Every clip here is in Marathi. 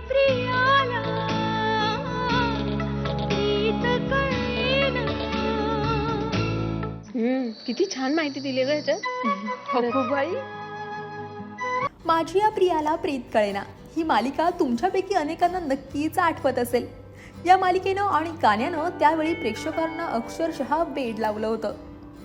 प्रियाला प्रीत कळेना. किती छान माहिती दिली ग ह्याच्यात. बाई माझी या प्रियाला प्रीत कळेना. ही मालिका तुमच्यापैकी अनेकांना नक्कीच आठवत असेल. या मालिकेनं आणि गाण्यानं त्यावेळी प्रेक्षकांना अक्षरशः बेड लावलं होतं.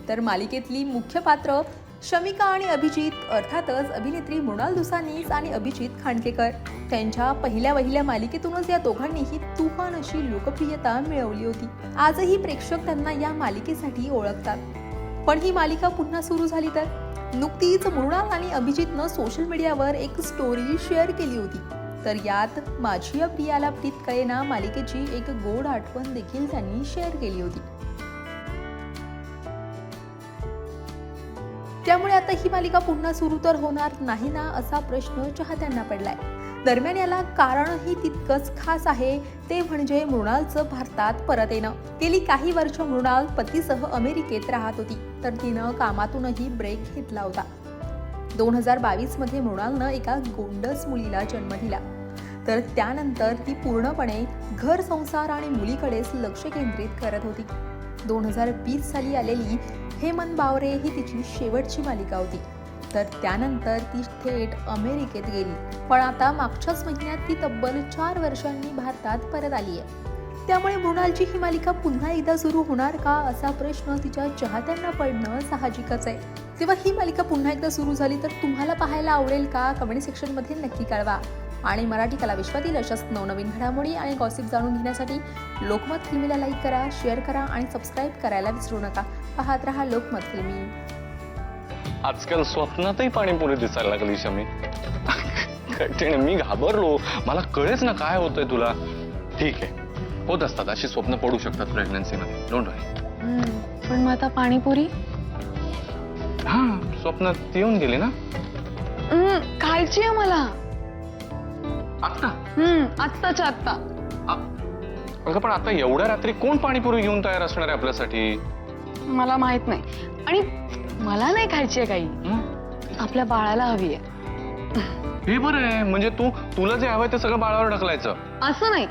तर मालिकेतली मुख्य पात्र शमिका आणि अभिजित अर्थातच अभिनेत्री मृणाल दुसानीस आणि अभिजित खांडकेकर त्यांच्या पहिल्या वहिल्या मालिकेतूनच या दोघांनीही तुफान अशी लोकप्रियता मिळवली होती. आजही प्रेक्षक त्यांना या मालिकेसाठी ओळखतात. पण ही मालिका पुन्हा सुरू झाली तर? नुकतीच मृणाल आणि अभिजितनं सोशल मीडियावर एक स्टोरी शेअर केली होती. तर यात माझी प्रियाला प्रीत कळेना मालिकेची एक गोड आठवण देखील त्यांनी शेअर केली होती. त्यामुळे आता ही मालिका पुन्हा सुरू तर होणार नाही ना असा प्रश्न चाहत्यांना पडलाय. दरम्यान याला कारणही तितकंच खास आहे ते म्हणजे मृणालचं भारतात परत येणं. गेली काही वर्ष मृणाल पतीसह अमेरिकेत राहत होती तर तिनं कामातूनही ब्रेक घेतला होता. दोन हजार बावीसमध्ये मृणालनं एका गोंडस मुलीला जन्म दिला. तर त्यानंतर ती पूर्णपणे घर संसार आणि मुलीकडेच लक्ष केंद्रित करत होती. दोन हजार वीस साली आलेली हेमन बावरे ही तिची शेवटची मालिका होती. तर त्यानंतर ती थेट अमेरिकेत गेली. पण आता मागच्याच महिन्यात ती तब्बल चार वर्षांनी भारतात परत आली आहे. त्यामुळे मृणालची ही मालिका पुन्हा एकदा सुरू होणार का असा प्रश्न तिच्या चाहत्यांना पडणं साहजिकच आहे. तेव्हा ही मालिका पुन्हा एकदा सुरू झाली तर तुम्हाला पाहायला आवडेल का? कमेंट सेक्शनमध्ये नक्की कळवा. आणि मराठी कला विश्वातील अशाच नवनवीन घडामोडी आणि गॉसिप जाणून घेण्यासाठी लोकमत फिल्मीला लाईक करा शेअर करा आणि सबस्क्राईब करायला विसरू नका. पाहत रहा लोकमत फिल्मी आजकाल स्वप्नातही पाणीपुरी दिसायला लागली शमी. मी घाबरलो. मला कळेच ना काय होतंय तुला. ठीक आहे. होत असतात अशी स्वप्न पडू शकतात प्रेग्नन्सी मध्ये. डोंट वरी पण मग आता पाणीपुरी? हा स्वप्नात ती येऊन गेली ना? खायची आहे मला. आता हम्म आत्ताच्या आत्ता. अगं पण आता एवढ्या रात्री कोण पाणीपुरी घेऊन तयार असणार आहे आपल्यासाठी? मला माहीत नाही. आणि मला नाही खायची आहे काही. हं? आपल्या बाळाला हवी आहे. हे बरं आहे. म्हणजे तू तुला जे हवंय ते सगळं बाळावर ढकलायचं. असं नाही.